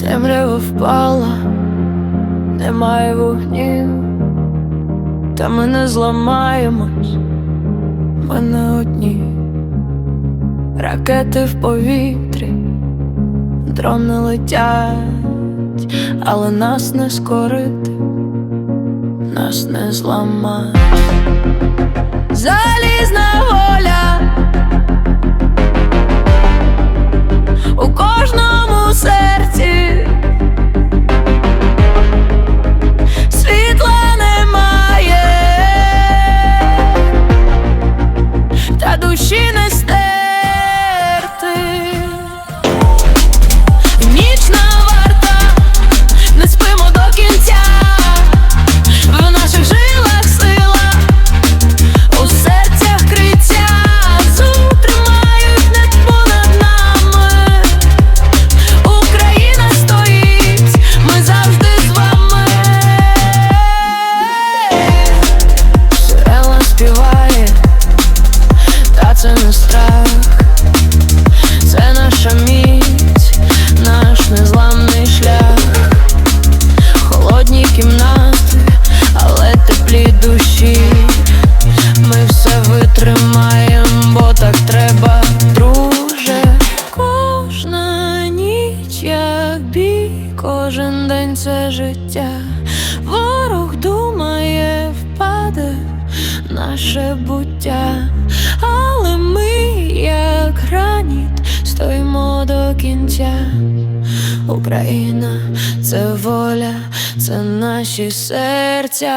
Темрява впала, немає вогнів, та ми не зламаємось, ми не одні, ракети в повітрі, дрони летять, але нас не скорити, нас не зламать. Залізна страх, це наша міць, наш незламний шлях, холодні кімнати, але теплі душі. Ми все витримаємо, бо так треба, друже. Кожна ніч, як бій, кожен день це життя. Ворог думає, впаде наше буття, кінця. Україна це воля, це наші серця.